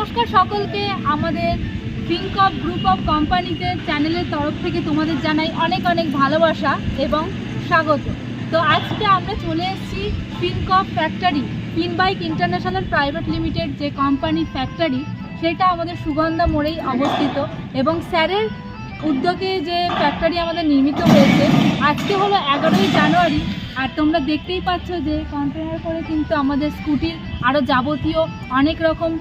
নমস্কার সকলকে। আমাদের পিঙ্ক অফ গ্রুপ অফ কোম্পানিতে চ্যানেলের তরফ থেকে তোমাদের জানাই অনেক অনেক ভালোবাসা এবং স্বাগত। তো আজকে আমরা চলে এসেছি pink of factory pin bike international private limited যে কোম্পানির ফ্যাক্টরি সেটা আমাদের সুগন্ধা মোড়েই অবস্থিত এবং স্যারের উদ্যোগে যে ফ্যাক্টরি আমাদের নির্মিত হয়েছে, আজকে হলো এগারোই জানুয়ারি। আর তোমরা দেখতেই পাচ্ছ যে কন্টেনার করে কিন্তু আমাদের স্কুটির আরও যাবতীয় অনেক রকম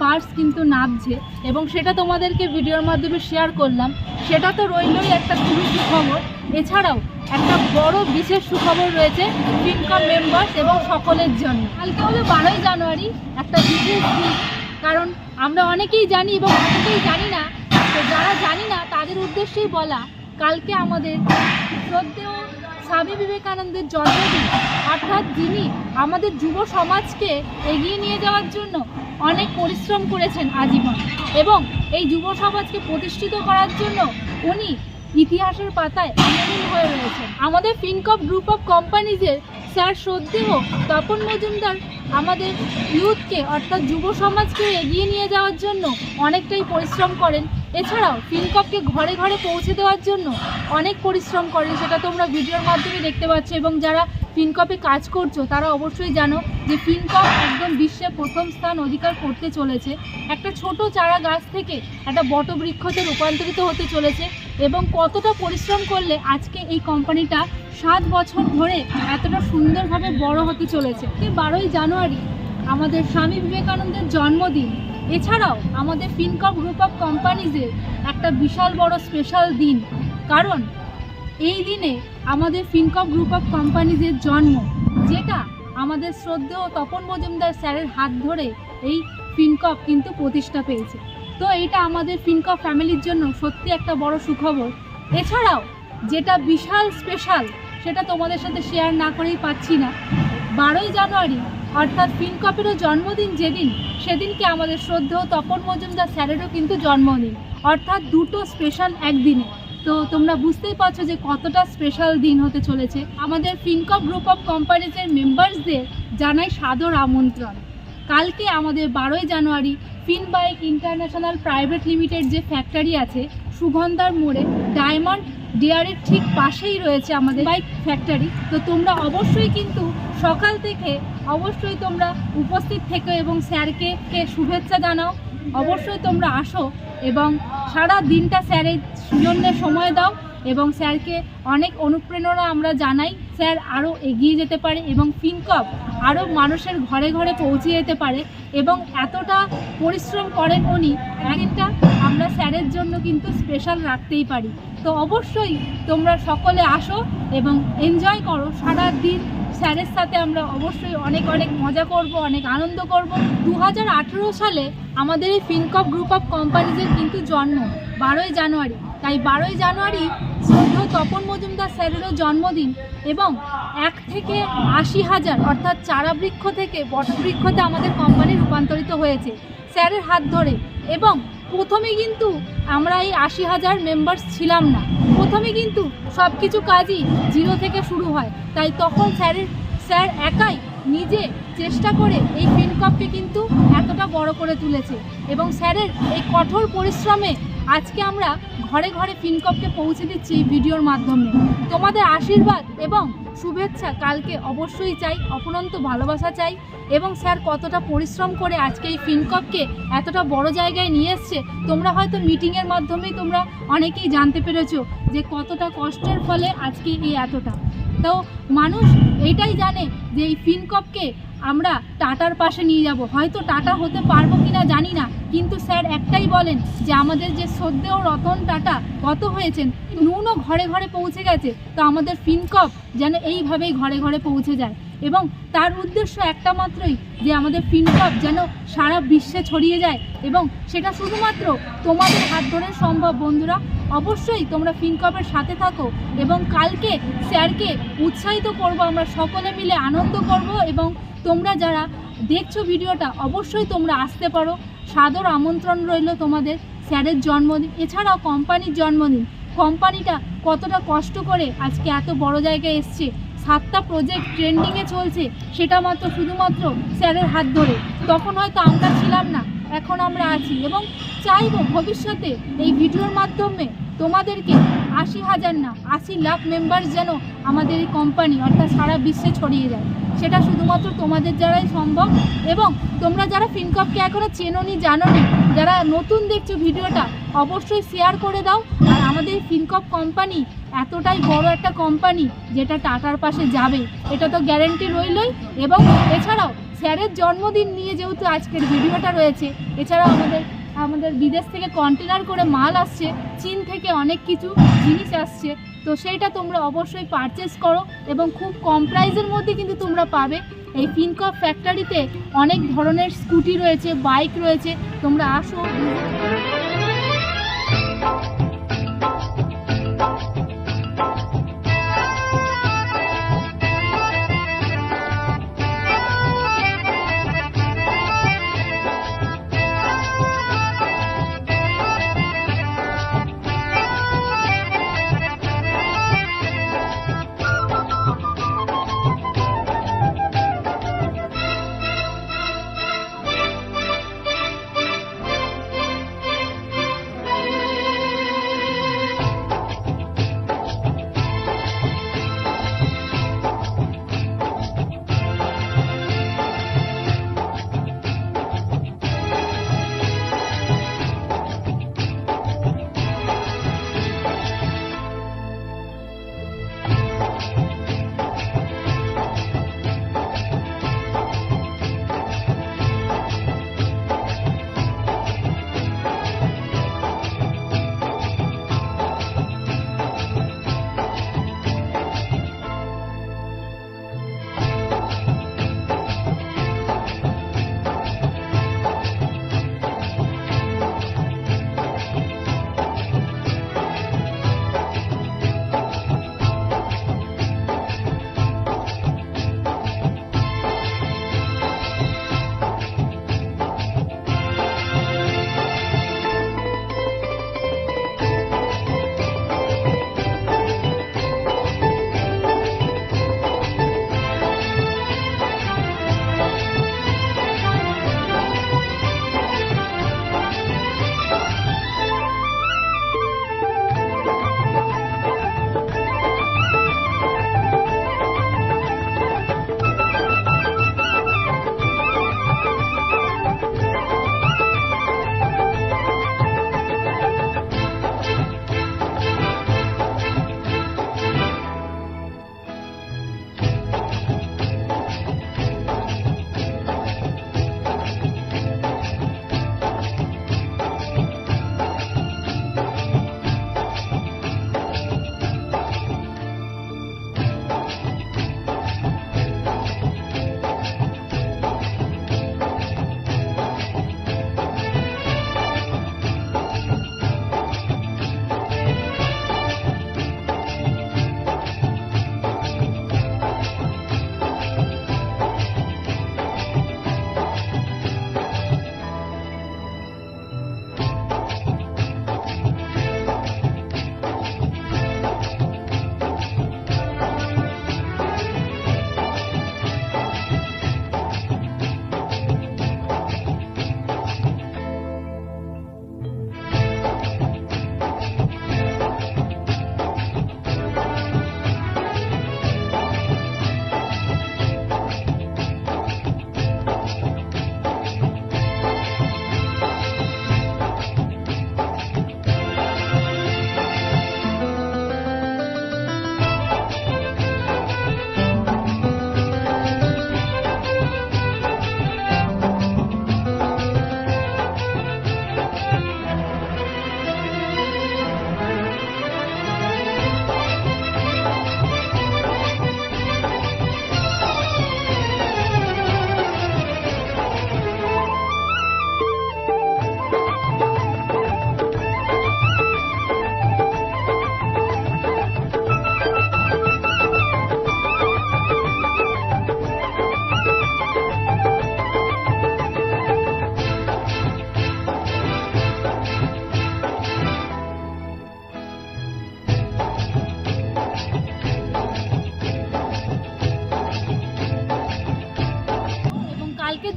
পার্টস কিন্তু নামছে এবং সেটা তোমাদেরকে ভিডিওর মাধ্যমে শেয়ার করলাম। সেটা তো রইলই একটা খুবই সুখবর। এছাড়াও একটা বড় বিশেষ সুখবর রয়েছে ইনকাম মেম্বার্স এবং সকলের জন্য। কালকে হলো বারোই জানুয়ারি, একটা বিশেষ দিন। কারণ আমরা অনেকেই জানি এবং অনেকেই জানি না, তো যারা জানি না তাদের উদ্দেশ্যেই বলা, কালকে আমাদের শ্রদ্ধেয় স্বামী বিবেকানন্দের জন্মদিন। অর্থাৎ যিনি আমাদের যুব সমাজকে এগিয়ে নিয়ে যাওয়ার জন্য অনেক পরিশ্রম করেছেন আজীবন এবং এই যুব সমাজকে প্রতিষ্ঠিত করার জন্য উনি ইতিহাসের পাতায় অমলিন হয়ে রয়েছেন। আমাদের ফিনকপ গ্রুপ অফ কোম্পানিজের স্যার সদ্যেহ তপন মজুমদার আমাদের ইউথকে, অর্থাৎ যুব সমাজকে এগিয়ে নিয়ে যাওয়ার জন্য অনেকটাই পরিশ্রম করেন। এছাড়াও ফিনকপকে ঘরে ঘরে পৌঁছে দেওয়ার জন্য অনেক পরিশ্রম করেন, সেটা তোমরা ভিডিওর মাধ্যমে দেখতে পাচ্ছ। এবং যারা ফিনকপে কাজ করছ, তারা অবশ্যই জানো যে ফিনকপ একদম বিশ্বে প্রথম স্থান অধিকার করতে চলেছে। একটা ছোট চারা গাছ থেকে একটা বটবৃক্ষতে রূপান্তরিত হতে চলেছে। এবং কতটা পরিশ্রম করলে আজকে এই কোম্পানিটা সাত বছর ধরে এতটা সুন্দরভাবে বড় হতে চলেছে। বারোই জানুয়ারি আমাদের স্বামী বিবেকানন্দের জন্মদিন। এছাড়াও আমাদের ফিনকপ গ্রুপ অফ কোম্পানিজের একটা বিশাল বড় স্পেশাল দিন। কারণ এই দিনে আমাদের ফিনকপ গ্রুপ অফ কোম্পানিজের জন্ম, যেটা আমাদের শ্রদ্ধেয় তপন মজুমদার স্যারের হাত ধরে এই ফিনকপ কিন্তু প্রতিষ্ঠা পেয়েছে। তো এটা আমাদের ফিনকপ ফ্যামিলির জন্য সত্যি একটা বড় সুখবর। এছাড়াও যেটা বিশাল স্পেশাল সেটা তোমাদের সাথে শেয়ার না করেই পাচ্ছি না। বারোই জানুয়ারি, অর্থাৎ ফিনকপেরও জন্মদিন যেদিন, সেদিনকে আমাদের শ্রদ্ধেয় তপন মজুমদার স্যারেরও কিন্তু জন্মদিন, অর্থাৎ দুটো স্পেশাল একদিনে। তো তোমরা বুঝতেই পারছ যে কতটা স্পেশাল দিন হতে চলেছে। আমাদের ফিনকপ গ্রুপ অফ কোম্পানিজের মেম্বার্সদের জানাই সাদর আমন্ত্রণ। কালকে আমাদের বারোই জানুয়ারি fin bike international private limited যে ফ্যাক্টরি আছে সুগন্ধার মোড়ে ডায়মন্ড ডিয়ারের ঠিক পাশেই রয়েছে আমাদের বাইক ফ্যাক্টরি। তো তোমরা অবশ্যই কিন্তু সকাল থেকে অবশ্যই তোমরা উপস্থিত থেকো এবং স্যারকে কে শুভেচ্ছা জানাও। অবশ্যই তোমরা আসো এবং সারা দিনটা স্যারের জন্য সময় দাও এবং স্যারকে অনেক অনুপ্রেরণা আমরা জানাই। স্যার আরও এগিয়ে যেতে পারে এবং ফিনকপ আরও মানুষের ঘরে ঘরে পৌঁছে যেতে পারে এবং এতটা পরিশ্রম করেন উনি, একদিনটা আমরা স্যারের জন্য কিন্তু স্পেশাল রাখতেই পারি। তো অবশ্যই তোমরা সকলে আসো এবং এনজয় করো। সারা দিন স্যারের সাথে আমরা অবশ্যই অনেক অনেক মজা করব, অনেক আনন্দ করব। দু হাজার আঠেরো সালে আমাদের এই ফিনকপ গ্রুপ অফ কোম্পানিজের কিন্তু জন্ম, বারোই জানুয়ারি। তাই বারোই জানুয়ারি শ্রদ্ধ তপন মজুমদার স্যারেরও জন্মদিন এবং এক থেকে আশি হাজার অর্থাৎ চারা বৃক্ষ থেকে বটবৃক্ষতে আমাদের কোম্পানি রূপান্তরিত হয়েছে। স্যারের হাত ধরে এবং প্রথমে কিন্তু আমরা এই আশি হাজার মেম্বার্স ছিলাম না। প্রথমে কিন্তু সব কিছু কাজই জিরো থেকে শুরু হয়। তাই তখন স্যারের, স্যার একাই নিজে চেষ্টা করে এই ফিনকপকে কিন্তু এতটা বড় করে তুলেছে। এবং স্যারের এই কঠোর পরিশ্রমে আজকে আমরা ঘরে ঘরে ফিনকপকে পৌঁছে দিচ্ছি এই ভিডিওর মাধ্যমে। তোমাদের আশীর্বাদ এবং শুভেচ্ছা কালকে অবশ্যই চাই অপরন্ত ভালোবাসা চাই এবং স্যার কতটা পরিশ্রম করে আজকে এই ফিনকপকে এতটা বড় জায়গায় নিয়ে এসছে, তোমরা হয়তো মিটিংয়ের মাধ্যমেই তোমরা অনেকেই জানতে পেরেছ যে কতটা কষ্টের ফলে আজকে এই এতটা। তো মানুষ এটাই জানে যে এই ফিনকপকে আমরা টাটার পাশে নিয়ে যাব। হয়তো টাটা হতে পারব কিনা জানি না, কিন্তু স্যার একটাই বলেন যে আমাদের যে শ্রদ্ধেয় রতন টাটা কত হয়েছেন, নুনও ঘরে ঘরে পৌঁছে গেছে। তো আমাদের ফিনকপ যেন এইভাবেই ঘরে ঘরে পৌঁছে যায়। এবং তার উদ্দেশ্য একটা মাত্রই, যে আমাদের ফিনকপ যেন সারা বিশ্বে ছড়িয়ে যায়। এবং সেটা শুধুমাত্র তোমাদের হাত ধরে সম্ভব, বন্ধুরা। অবশ্যই তোমরা ফিনকপের সাথে থাকো এবং কালকে স্যারকে উৎসাহিত করব, আমরা সকলে মিলে আনন্দ করব এবং তোমরা যারা দেখছ ভিডিওটা, অবশ্যই তোমরা আসতে পারো। সাদর আমন্ত্রণ রইল তোমাদের স্যারের জন্মদিন। এছাড়াও কোম্পানির জন্মদিন। কোম্পানিটা কতটা কষ্ট করে আজকে এত বড় জায়গায় এসছে। সাতটা প্রজেক্ট ট্রেন্ডিংয়ে চলছে, সেটা মাত্র শুধুমাত্র স্যারের হাত ধরে। তখন হয়তো আমরা ছিলাম না, এখন আমরা আছি। এবং চাইব ভবিষ্যতে এই ভিডিওর মাধ্যমে তোমাদেরকে আশি হাজার না, আশি লাখ মেম্বার্স যেন আমাদের এই কোম্পানি অর্থাৎ সারা বিশ্বে ছড়িয়ে যায় সেটা শুধুমাত্র তোমাদের দ্বারাই সম্ভব। এবং তোমরা যারা ফিনকপকে এখনও চেনোনি, জানোনি, যারা নতুন দেখছ ভিডিওটা, অবশ্যই শেয়ার করে দাও। আমাদের ফিনকপ কোম্পানি এতটাই বড় একটা কোম্পানি যেটা টাটার পাশে যাবে। এটা তো গ্যারেন্টি রইলই। এবং এছাড়াও স্যারের জন্মদিন নিয়ে যেহেতু আজকের ভিডিওটা রয়েছে, এছাড়াও আমাদের আমাদের বিদেশ থেকে কন্টেনার করে মাল আসছে, চীন থেকে অনেক কিছু জিনিস আসছে। তো সেইটা তোমরা অবশ্যই পারচেস করো এবং খুব কম প্রাইসের মধ্যে কিন্তু তোমরা পাবে। এই ফিনকপ ফ্যাক্টরিতে অনেক ধরনের স্কুটি রয়েছে বাইক রয়েছে, তোমরা আসো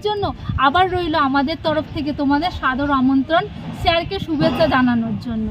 জন্য আবার রইল আমাদের তরফ থেকে তোমাদের সাদর আমন্ত্রণ স্যারকে শুভেচ্ছা জানানোর জন্য।